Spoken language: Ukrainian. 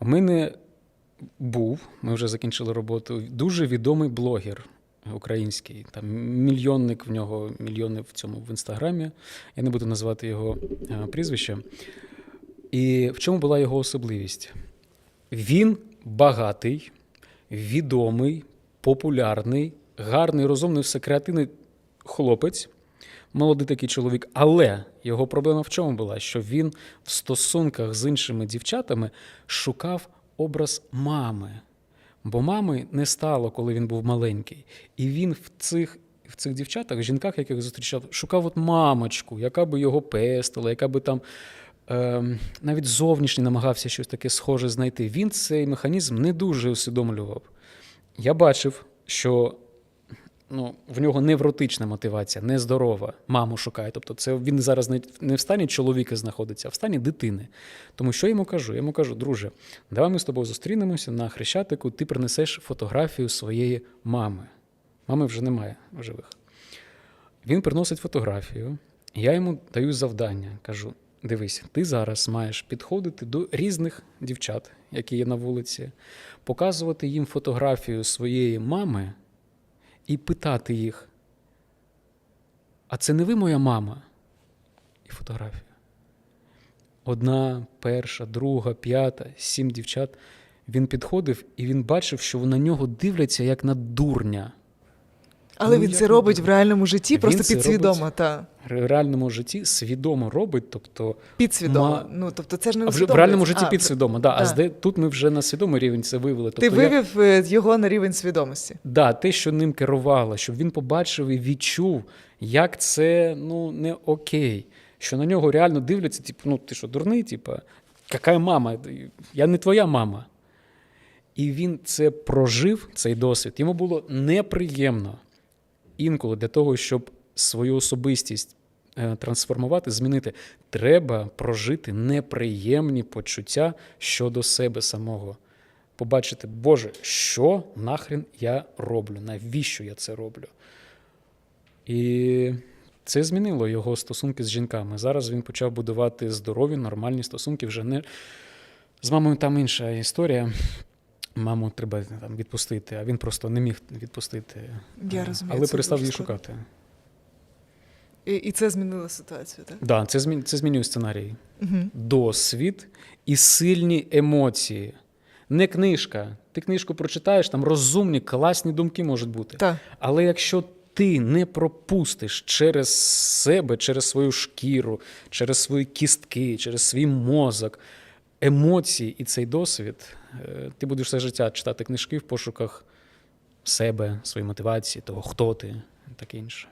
У мене був, ми вже закінчили роботу, дуже відомий блогер український. Там мільйонник в нього, мільйони в цьому в інстаграмі. Я не буду називати його е, прізвище. І в чому була його особливість? Він багатий, відомий, популярний, гарний, розумний, все креативний хлопець, молодий такий чоловік. Але його проблема в чому була? Що він в стосунках з іншими дівчатами шукав образ мами. Бо мами не стало, коли він був маленький. І він в цих, в цих дівчатах, жінках, яких зустрічав, шукав от мамочку, яка би його пестила, яка би там ем, навіть зовнішньо намагався щось таке схоже знайти. Він цей механізм не дуже усвідомлював. Я бачив, що ну, в нього невротична мотивація, нездорова. Маму шукає. Тобто, це він зараз не, в стані чоловіка знаходиться, а в стані дитини. Тому що я йому кажу? Я йому кажу, друже, давай ми з тобою зустрінемося на хрещатику, ти принесеш фотографію своєї мами. Мами вже немає в живих. Він приносить фотографію, я йому даю завдання. Кажу: дивись, ти зараз маєш підходити до різних дівчат, які є на вулиці, показувати їм фотографію своєї мами і питати їх: а це не ви моя мама? І фотографія. Одна, перша, друга, п'ята, сім дівчат. Він підходив і він бачив, що на нього дивляться як на дурня. Але Ну, він це робить в реальному житті, Він просто підсвідомо, робить. та В реальному житті свідомо робить, тобто підсвідомо. Ма- Ну тобто, це ж не а вже в реальному житті А, підсвідомо. Да, а да. зде, тут ми вже на свідомий рівень це вивели. Ти Тобто я- вивів е, його на рівень свідомості. Да, те, що ним керувало, щоб він побачив і відчув, як це ну, не окей. Що на нього реально дивляться, типу, ну ти що, дурний, типу, яка мама? Я не твоя мама. І він це прожив, цей досвід. Йому було неприємно інколи для того, щоб свою особистість е, трансформувати, змінити, треба прожити неприємні почуття щодо себе самого. Побачити, Боже, що нахрен я роблю? Навіщо я це роблю? І це змінило його стосунки з жінками. Зараз він почав будувати здорові, нормальні стосунки. Вже не з мамою там інша історія. Маму треба там відпустити, а він просто не міг відпустити. Я Е, розумію, Але це перестав її складно. шукати. І, і це змінило ситуацію, так? Да, це, змін, це змінює сценарій. Угу. Досвід і сильні емоції. Не книжка. Ти книжку прочитаєш, там розумні, класні думки можуть бути. Так. Але якщо ти не пропустиш через себе, через свою шкіру, через свої кістки, через свій мозок, емоції і цей досвід, ти будеш все життя читати книжки в пошуках себе, своєї мотивації, того, хто ти, таке інше.